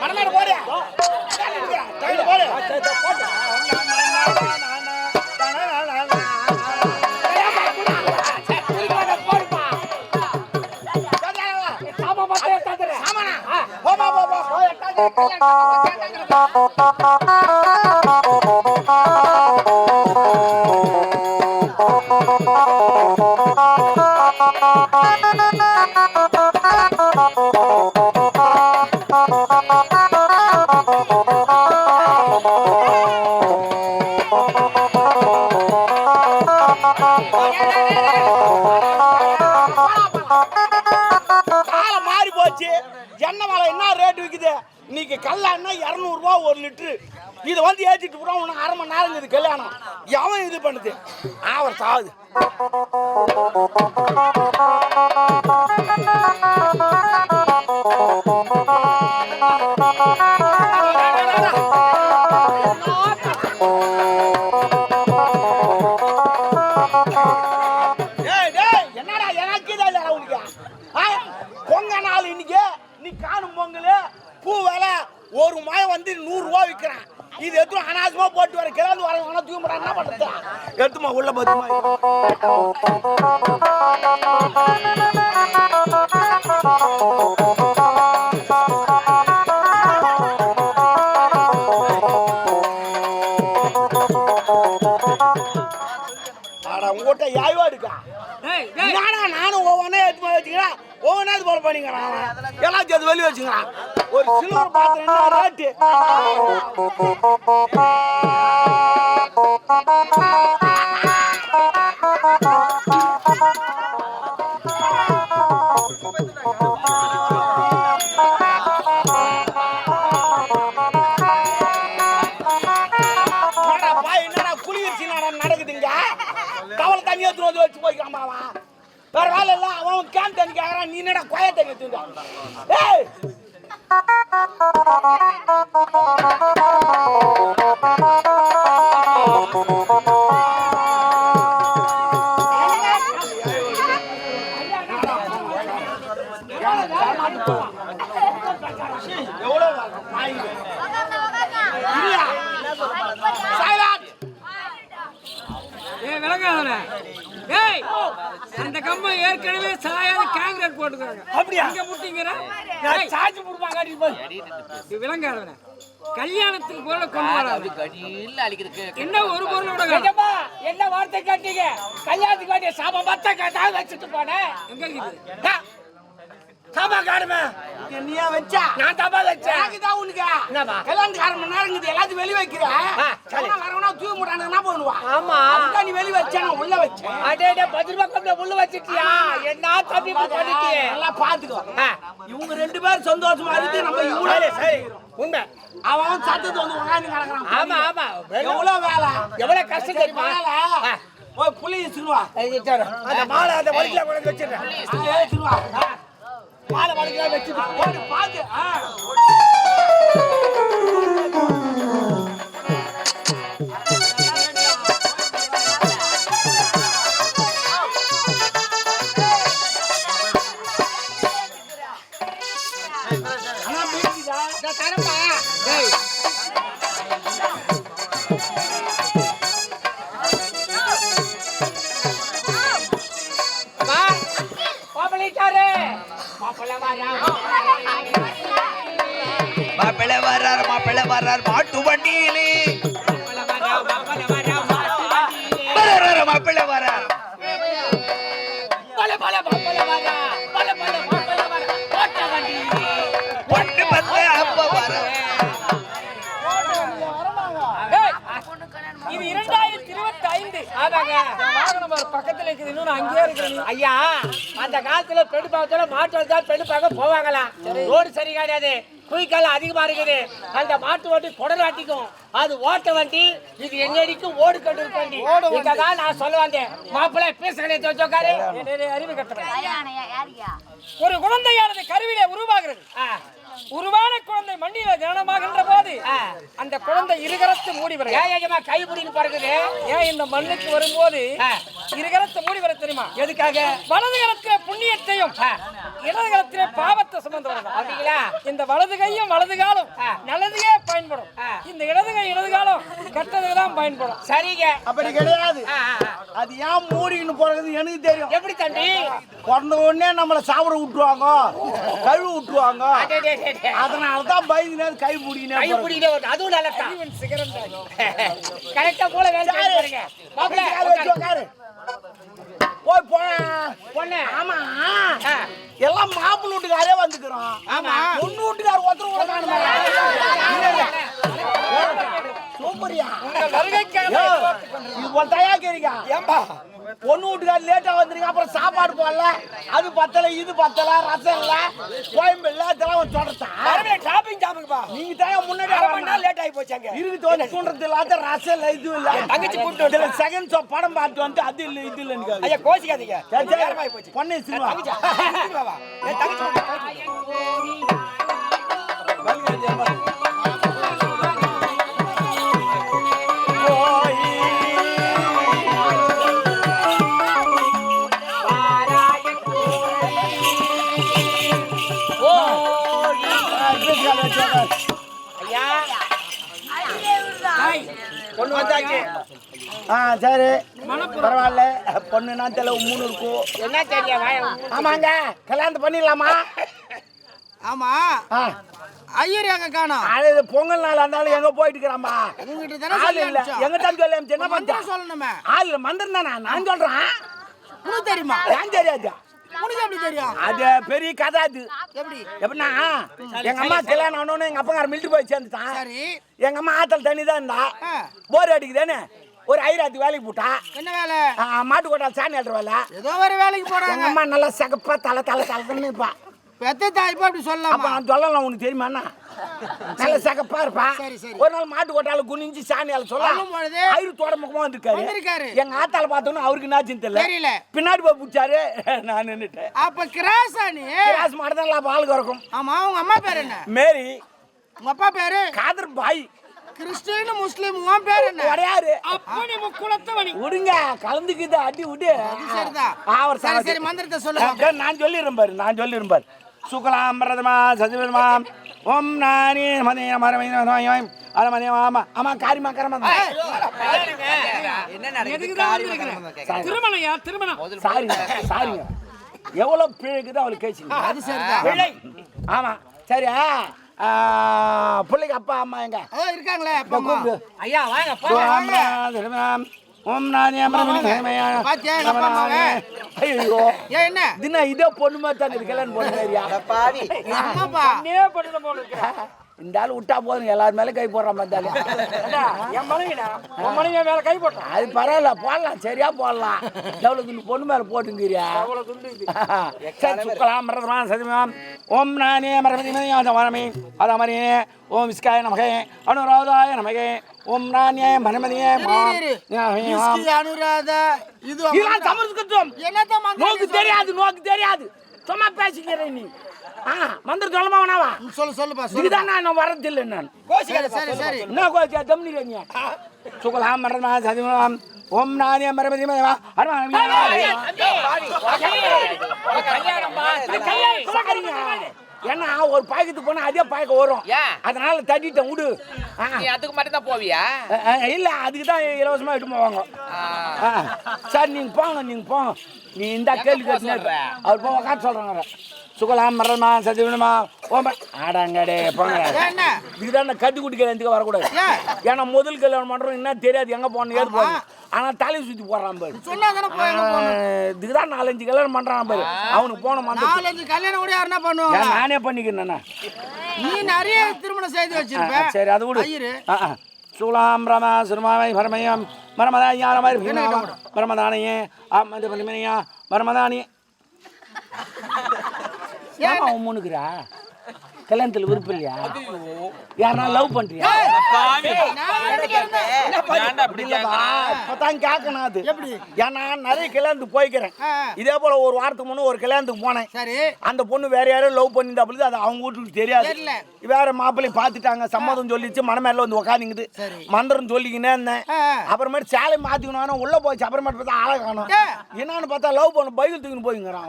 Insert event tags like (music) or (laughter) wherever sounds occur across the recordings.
மணமேடு போடு. கையில போடு. இருக்குது இன்னைக்கு கல்லாண்ணா இரநூறுவா ஒரு லிட்டரு இதை வந்து ஏற்றிட்டு போகிறோம் உனக்கு அரை மணி நேரம் இது கல்யாணம். எவன் இது பண்ணுது? அவர் சாவுது. டேய், என்னடா எனக்கு இதா உனக்கு பொங்க நாள் இன்னைக்கு நீ காணும் பொங்கல் பூ விலை ஒரு மாயம் வந்து நூறுரூவா விற்கிறான். இது எடுத்து அனாசமா போட்டு வர கிளந்து வர வேணா தூக்கி என்ன பண்ணுறது எடுத்துமா உள்ள பத்துமா யாய்வா நானா நானும் ஒவ்வொன்றே எடுத்து போய் வச்சுக்கிறேன் ஒவ்வொன்றா இது போல பண்ணிக்கிறான் எல்லாம் சேர்த்து அது வெளியே வச்சுக்கிறான். ஒரு சில்வர் பாத்திரம் ரேட்டு என்னடா பாய் குளிர்ச்சி நட- கவலை தண்ணியை எடுத்து வந்து வச்சு போய்க்காம அவன் வேற வேலை இல்ல அவன் கேன் தண்ணி கேக்குறான் நீ என்னடா கொய தண்ணி எடுத்து ஏய்! எவ்வளவு அந்த கம்பம் ஏற்கனவே சாயாத காங்கிரீட் போட்டுக்கிறாங்க. அப்படியா? இங்க முட்டிங்கிற நான் சார்ஜ் போடுவாங்க காட்டி போய் விளங்காதவன கல்யாணத்துக்கு பொருளை கொண்டு வராது. கடியில் அழிக்கிறதுக்கு என்ன ஒரு பொருளோட என்ன வார்த்தை கேட்டீங்க? கல்யாணத்துக்கு வேண்டிய சாபம் மத்த கேட்டா வச்சுட்டு போனேன். எங்க இருக்குது? டா, சாபா காணுமே நீயா வச்சா? நான் தாபா வச்சேன். அதுதான் உனக்கு. என்னப்பா கல்யாணத்துக்கு அரை மணி நேரம் இருக்குது எல்லாத்தையும் வெளிய வைக்கிற. வரவனா முடாங்க என்ன பண்ணுவா ஆமா. அதுதான் நீ வெளிய வச்சா நான் உள்ள வச்சேன். அடே டே பத்து ரூபாய் கம்மியா உள்ள வச்சிட்டியா? என்ன தம்பி இப்படி பண்ணிட்டியே? நல்லா பாத்துக்கோ. இவங்க ரெண்டு பேரும் சந்தோஷமா இருந்து நம்ம இவ்வளவு சரி உண்மை. அவன் சத்தத்தை வந்து உட்காந்து கிடக்குறான் ஆமா ஆமா. எவ்வளவு வேலை? எவ்வளவு கஷ்டம் தெரியுமா? போய் புளி வச்சுருவா அந்த மாலை அந்த வலிக்கல கொண்டு வச்சிடுறேன். வச்சுருவா மாலை வலிக்கலாம் வச்சுட்டு போட்டு பார்த்து ஆ. அண்ணா, மீதிக்குதா? ஏய் மாப்பிள்ளைக்காரு மாப்பிள்ளை வாரா மாப்பிள்ளை வர்றார் மாப்பிள்ளை வர்றார் மாட்டு வண்டியிலே. வர்றார் மாப்பிள்ளை வர்றார் பல பல மாப்பிள்ளை வாரா பல பல மாப்பிள்ளை வாரா ஓட்ட வண்டியிலே. ஒன்று பத்து அப்ப வர ஏய், இது இரண்டாயிரத்தி இருபத்தி ஐந்து ஆமாங்க. வாகனம் பக்கத்துல இருக்குது. இன்னும் அங்கேயே இருக்கிறேன் நீ. ஐயா அந்த காலத்துல பெண் பார்க்கல மாட்டு தான் பெண் பார்க்க போவாங்களாம் ரோடு சரி கிடையாது. குயிக்கால அதிகமா இருக்குது. அந்த மாட்டு வண்டி குடல் வண்டிக்கும் அது ஓட்ட வண்டி இது எங்கடிக்கும் ஓடு கண்டு வண்டி. இதான் நான் சொல்ல வந்தேன் மாப்பிள்ளை பேசுகிறேன் தோச்சோக்காரு அறிவு கட்டவன். ஒரு குழந்தையானது கருவிலே உருவாகிறது. உருவான குழந்தை மண்ணில தினமாகின்ற போது அந்த குழந்தை இருகரத்து மூடி வர. ஏஜமா கை பிடின்னு பிறகுது ஏன் இந்த மண்ணுக்கு வரும்போது. இருகரத்து மூடி வர தெரியுமா? எதுக்காக? வலது கரத்துல புண்ணியத்தையும். இடது காலத்திலே பாவத்தை சுமந்தவர்கள். அப்படிங்களா இந்த வலது கையும் வலது காலம். நல்லதுக்கே பயன்படும். இந்த இடது கை இடது காலம் கெட்டதுக்கு தான் பயன்படும். சரிங்க. அப்படி கிடையாது. அது ஏன் மூடின்னு போறது எனக்கு தெரியும். எப்படி தம்பி? பிறந்த உடனே நம்மளை சாப்பிட விட்டுருவாங்க. கழுவு விட்டுருவாங்க. அதனால தான் பயந்து கை கை பிடிக்கினே பிடிக்கிட்டே வருது. அதுவும் தான். கரெக்டா போல வேலை பாருங்க. போய் பொண்ணு. ஆமா. எல்லாம் மாப்பிள்ளை வீட்டுக்காரே வந்துக்கிறோம். ஆமா. பொண்ணு வீட்டுக்கார ஒருத்தர் கூட காணுமே? சூப்பரியா. வருகைக்காக. இது போல தயாரிக்கிறீங்க? ஏம்பா. பொண்ணு வீட்டுக்கார லேட்டா வந்துருங்க அப்புறம் சாப்பாடு போடல. அது பத்தல இது பத்தல ரசம் இல்ல கோயம்பு இல்ல இதெல்லாம் மறுபடியும் ஷாப்பிங் ஜாமுக்குப்பா நீங்க தான் முன்னாடி அரை மணி நேரம் லேட் ஆகி போச்சாங்க இருக்கு தோணி தூண்டுறது இல்லாத ரசம் இல்ல இது இல்ல. தங்கச்சி கூப்பிட்டு இதுல செகண்ட் ஷோ படம் பார்த்து வந்து அது இல்ல இது இல்லன்னு ஐயா போச்சு. பொண்ணு சினிமா. தங்கச்சி தங்கச்சி ஆ சரி. பரவாயில்ல. பொண்ணுனா தெரியல மூணு இருக்கும். என்ன தெரியும் வாய ஆமாங்க. கல்யாணம் பண்ணிடலாமா? ஆமா. ஆ. ஐயர் எங்க காணோம்? அது பொங்கல் நாள் இருந்தாலும் எங்க போயிட்டு இருக்கிறாம்பா உங்ககிட்ட தானே ஆள் இல்ல. எங்க தான் சொல்லி என்ன மந்திரம்? பண்ண சொல்லணுமே. ஆள் இல்ல மந்திரம் தானே? நான் சொல்றேன். உனக்கு தெரியுமா? ஏன் தெரியாது. உனக்கு எப்படி தெரியும்? அது பெரிய கதை அது. எப்படி? எப்படின்னா எங்க அம்மா கல்யாணம் ஆனோன்னு எங்க அப்பா மிலிட்டரி போய் சேர்ந்துட்டான் சரி. எங்க அம்மா ஆத்தல் தண்ணி தான் இருந்தா. போர் அடிக்குதானே ஒரு ஐராத்து வேலைக்கு போட்டா என்ன வேலை? மாட்டு கொட்டால் சாணி அல்ற வேலை. ஏதோ ஒரு வேலைக்கு எங்க போறாங்க அம்மா நல்லா சகப்பா தலை தலை தலைன்னு இருப்பா. பெத்த தாய்ப்பா அப்படி அப்ப சொல்லலாமா நான் சொல்லலாம் உனக்கு தெரியுமா நல்ல சகப்பா இருப்பா. சரி, சரி. ஒரு நாள் மாட்டு கொட்டால குனிஞ்சு சாணியால சொல்ல சொல்லும் பொழுது ஐரு தோட முகமா வந்திருக்காரு. எங்க ஆத்தால பார்த்தோன்னு அவருக்கு என்னாச்சுன்னு தெரியல. தெரியல. பின்னாடி போய் பிடிச்சாரு. நான் நின்னுட்டேன். அப்ப கிராஸா நீ கிராஸ் மாடதான் ஆளுக்கு இருக்கும் ஆமா உங்க அம்மா பேர் என்ன? மேரி. உங்க அப்பா பேரு? காதர் பாய். கிறிஸ்டின் முஸ்லீம் உன் பேர் என்ன? உடையாரு. அப்பனி முக்குளத்தவனி விடுங்க கலந்துக்குது அடி விடு அது சரிதான். அவர் சரி. சரி மந்திரத்தை சொல்லுங்க. நான் சொல்லிடுறேன் பாரு நான் சொல்லிடுறேன் பாரு. சுகலாம் பிரதமா சதிபதமா ஓம் நானி மதிய மரமயம் அது ஆமா ஆமா காரிமா கரமா திருமணையா திருமணம்? சாரிங்க சாரிங்க எவ்வளவு பிழைக்குதோ அவளுக்கு கேச்சுங்க. அது பிழை. ஆமா. சரி ஆ, பிள்ளைக்கு அப்பா அம்மா எங்க? இருக்காங்களே ஐயா வாங்க ஓம் நானி? ஐயோ. ஏன் என்ன? தினா இதே பொண்ணு மாதிரி தான் இருக்கலன்னு பொண்ணு பாவி. படுத்த போல இருக்க இந்த ஆள் விட்டா போதுங்க எல்லாரும் மேல கை போடுற மாதிரி என் மனைவிடா மேல கை போட்டான் அது பரவாயில்ல போடலாம். சரியா போடலாம். எவ்வளவு துண்டு பொண்ணு மேல போட்டுங்கிறியா அவ்வளவு துண்டு (laughs) சரி சுக்கலாம் மரதமா சதிமாம் ஓம் நானே மரபதி மரமி அதமரி ஓம் விஸ்காய நமகே. அனுராதாய நமகே. ஓம் நானே மரமதியே அனுராதா இது சமஸ்கிருதம் நோக்கு? தெரியாது நோக்கு தெரியாது. சும்மா பேசிக்கிறேன் நீ ஆ மந்திரம் சொல்லமா வேணாவா சொல்லு சொல்லுப்பா சொல்லு இதுதான் நான் வரதில்லை நான் சரி சரி சரி என்ன கோச்சா தம்னிங்க சுகலாம் மரமா சதிமாம் ஓம் நானே மரபதி மரமா சாரிங்க ஏன்னா ஒரு பாய்க்கத்துக்கு போனா அதே பாய்க்க வரும்? அதனால தட்டிட்டேன் விடு. அதுக்கு மட்டும் தான் போவியா? இல்ல அதுக்கு தான் இலவசமா இட்டு போவாங்க. சார் நீங்க போங்க நீங்க போங்க. நீ இந்த கேள்வி கேட்டு அவர் போங்க காட்டு சொல்றாங்க. சுகலாம் மரமா சதிவனமா. ஓம்ப ஆடாங்கடே போங்க. இதுதான் கட்டி குடிக்கிற எதுக்கு வரக்கூடாது. ஏன்? ஏன்னா முதல் கல்யாணம் பண்றோம் என்ன தெரியாது எங்க போகணும் ஏது போகணும் ஆனா தலையை சுத்தி போடுறான் பாரு. சொன்னா தானே நாலஞ்சு கல்யாணம் பண்றான் பாரு. அவனுக்கு போன நாலஞ்சு கல்யாணம் கூட யாருன்னா பண்ணுவாங்க? நானே பண்ணிக்கிறேன் நீ நிறைய திருமணம் செய்து வச்சிருப்ப. சரி அது ஐயரு சூலாம் ரம சுருமாவை பரமயம் மரமதாயா ரமரி மரமதானியே ஆமது பரிமனையா மரமதானி. ஏமா உம்முனுக்குறா கல்யாணத்துல விருப்பம் இல்லையா? யாரா லவ் பண்றியா? இப்பதான் கேட்கணும் அது. எப்படி? ஏன்னா நிறைய கல்யாணத்துக்கு போய்க்கிறேன். இதே போல ஒரு வாரத்துக்கு முன்னே ஒரு கல்யாணத்துக்கு போனேன். சரி. அந்த பொண்ணு வேற யாரும் லவ் பண்ணிருந்தாப்புல அது அவங்க வீட்டுக்கு தெரியாது. தெரியல. வேற மாப்பிள்ளை பார்த்துட்டாங்க. சம்மதம் சொல்லிச்சு மனமேல வந்து உட்காந்துங்குது சரி. மந்திரம் சொல்லிக்கினே இருந்தேன். அப்புறமேட்டு சேலை மாத்திக்கணும். உள்ள போச்சு. அப்புறமேட்டு பார்த்தா ஆளை காணும். என்னன்னு பார்த்தா லவ் பண்ண பைபிள் தூக்கின்னு போய்ங்கிறான்.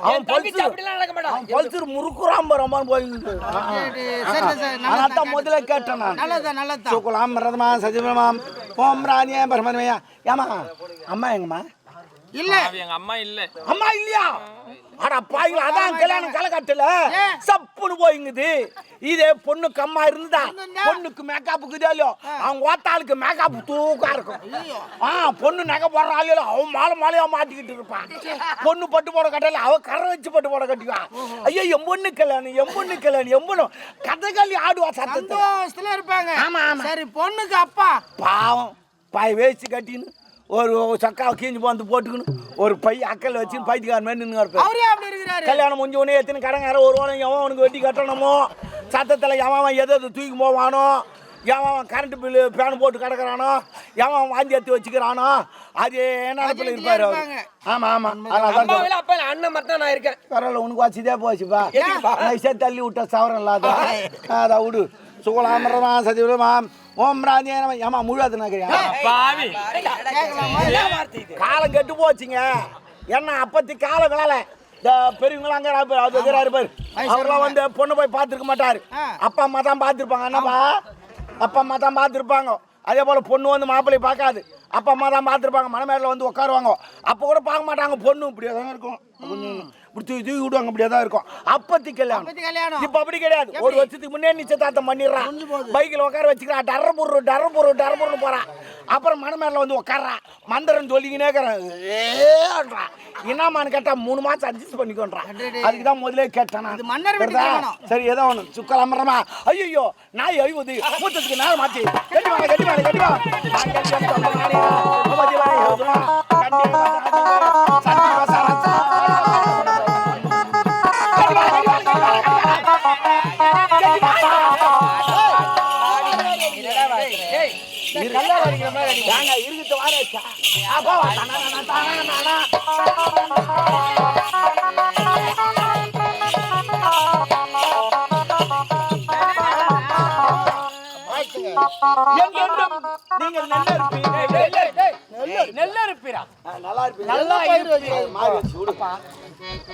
அவன். பல்சர் அப்படிலாம் நடக்க மாட்டான். அவன் பல்சர் முறுக்குறான் பாரு போயிருந்து அதான் முதல்ல கேட்டேன் நான். நல்லதுதான் நல்லதுதான் சுக்குலாம் ரதமா சஜிவமாம் ஓம் ராணியா ஏமா அம்மா எங்கம்மா? இல்ல. எங்க அம்மா இல்ல. அம்மா இல்லையா? அட பாய்கள் அதான் கல்யாணம் கலக்கட்டல. ஏன்? சப்புன்னு போயிங்குது. இதே பொண்ணுக்கு அம்மா இருந்தா? பொண்ணுக்கு மேக்கப் இல்லையோ அவங்க ஓத்தாளுக்கு மேக்கப் தூக்கா இருக்கும். ஆ பொண்ணு நகை போடுற அவன் மாலை மாலையா மாட்டிக்கிட்டு இருப்பான். பொண்ணு பட்டு போட கட்டல அவ கரை வச்சு பட்டு போட கட்டிக்குவா. ஐயோ என் பொண்ணு கல்யாணம் என் பொண்ணு கல்யாணம் என் பொண்ணு. கதகளி ஆடுவா சத்தத்தை சந்தோஷத்துல இருப்பாங்க. ஆமா, ஆமா. சரி பொண்ணுக்கு அப்பா. பாவம் பாய் வேஸ்ட் கட்டின்னு. ஒரு சக்காவை கீஞ்சு வந்து போட்டுக்கணும் ஒரு பை அக்கல் வச்சு பைத்தியக்கார மாதிரி நின்று இருப்பார் கல்யாணம் முடிஞ்ச உடனே எத்தனை கடங்கார வருவானோ எவன் அவனுக்கு வெட்டி கட்டணுமோ? சத்தத்தில் எவன் அவன் எதை எதை தூக்கி போவானோ? எவன் அவன் கரண்ட் பில்லு பேன் போட்டு கிடக்குறானோ? எவன் அவன் வாந்தி எடுத்து வச்சுக்கிறானோ? அது நினப்பில் இருப்பார் அம்மா இல்ல அப்பா அண்ணன் மட்டும் தான் நான் இருக்கேன். பரவாயில்ல உனக்கு வச்சுதே போச்சுப்பா. நைஸாக தள்ளி விட்ட சவரம் இல்லாத அதான் விடு. சுகுலாமரமா சதிவிரமாம் ஓம் ராஜே நம ஏமா முழுவாது நகரியா பாவி காலம் கெட்டு போச்சுங்க. என்ன அப்பத்தி கால வேலை. இந்த பெரியவங்களாம் அங்கே இருப்பாரு, அது இருக்கிறாரு பாரு அவர்லாம் வந்து பொண்ணு போய் பார்த்துருக்க மாட்டாரு. அப்பா அம்மா தான் பார்த்துருப்பாங்க. என்னப்பா? அப்பா அம்மா தான் பார்த்துருப்பாங்க. அதே போல் பொண்ணு வந்து மாப்பிள்ளை பார்க்காது. அப்பா அம்மா தான் பார்த்துருப்பாங்க. மனமேல வந்து உட்காருவாங்க. அப்போ கூட பார்க்க மாட்டாங்க. பொண்ணு இப்படியே தான் இருக்கும். இப்படி தூக்கி தூக்கி விடுவாங்க இப்படியே தான் இருக்கும். அப்பத்தி கல்யாணம். கல்யாணம். இப்போ அப்படி கிடையாது. ஒரு வருஷத்துக்கு முன்னே நிச்சயதார்த்தம் பண்ணிடுறான் பைக்கில் உட்கார வச்சுக்கிறான். டர்ற புரு டர்ற புரு டர்ற புருன்னு போறான். அப்புறம் மனமேல வந்து உட்கார்றான் மந்திரம் சொல்லிக்கினே ஏன்றான் என்னமான்னு கேட்டா மூணு மாசம் அட்ஜஸ்ட் பண்ணிக்கோன்றான் அதுக்கு தான் முதல்ல கேட்டேன். இது மன்னர். சரி ஏதோ ஒன்று சுக்கலாமரமா? ஐயோ நாய் அழிவுது. மூத்தத்துக்கு நேரம் மாத்தி. கட்டி வாங்க. கட்டி வாங்க. கட்டி வாங்க. தானா. எங்கென்றும் நீங்கள் நல்லா இருப்பீங்க. நெல்ல இருப்பீரா? நல்லா இருப்பீங்க. நல்லா இருப்பீங்க.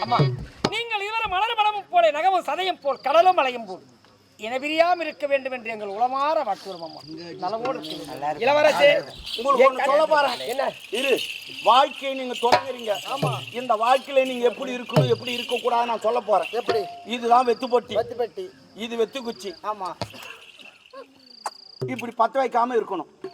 அம்மா நீங்கள் இதுவரை மலர் மலமும் போல நகமும் சதையும் போல் கடலும் மலையும் போல். இனபிரியாம இருக்க வேண்டும் என்று எங்கள் உளமாற வாக்குறும் நலவோடு. இளவரசே உங்களுக்கு சொல்ல போறேன். என்ன? இரு. வாழ்க்கையை நீங்க தொடங்குறீங்க. ஆமா. இந்த வாழ்க்கையில நீங்க எப்படி இருக்கணும் எப்படி இருக்க கூடாது நான் சொல்ல போறேன். எப்படி? இதுதான் வெத்து பொட்டி. வெத்து பெட்டி இது வெத்து குச்சி. ஆமா. இப்படி பத்த வைக்காம இருக்கணும்.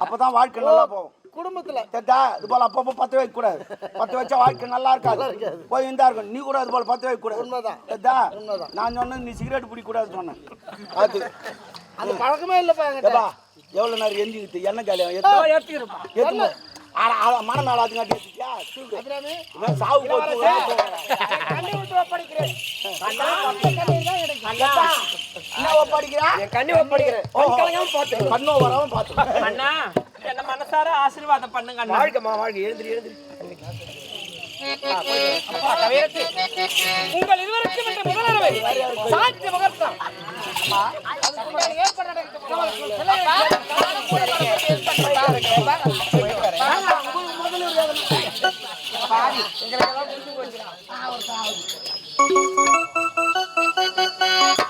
அப்பதான் வாழ்க்கை நல்லா போகும். குடும்பத்துல தெரிதா? இது போல அப்பப்போ பத்த வைக்க கூடாது. பத்த வச்சா வாழ்க்கை நல்லா இருக்காது. போய் இருந்தா இருக்கும் நீ கூட அது போல பத்த வைக்க கூடாது. உண்மைதான். தெரிதா? நான் சொன்னது நீ சிகரெட் பிடிக்க கூடாது சொன்னேன். அது. அந்த பழக்கமே இல்லப்பா ஏப்பா, எவ்வளவு நேரம் எந்திக்கிட்டு என்ன காலியம் எடுத்துக்கிறப்பா எதுவும் மன மேல அது காட்டியா இவன் சாவு போச்சு கண்ணி விட்டு ஒப்படைக்கிறேன். என்ன படிக்கிறா என் கண்ணி வராம பார்த்து அண்ணா. என்ன மனசார ஆசீர்வாதம் பண்ணுங்க வாழ்க்கைமா வாழ்க்கை. எழுந்திரி எழுந்திரி. உங்கள் இருவருக்கும் இன்று முதலரவை சாட்சி முகூர்த்தம்.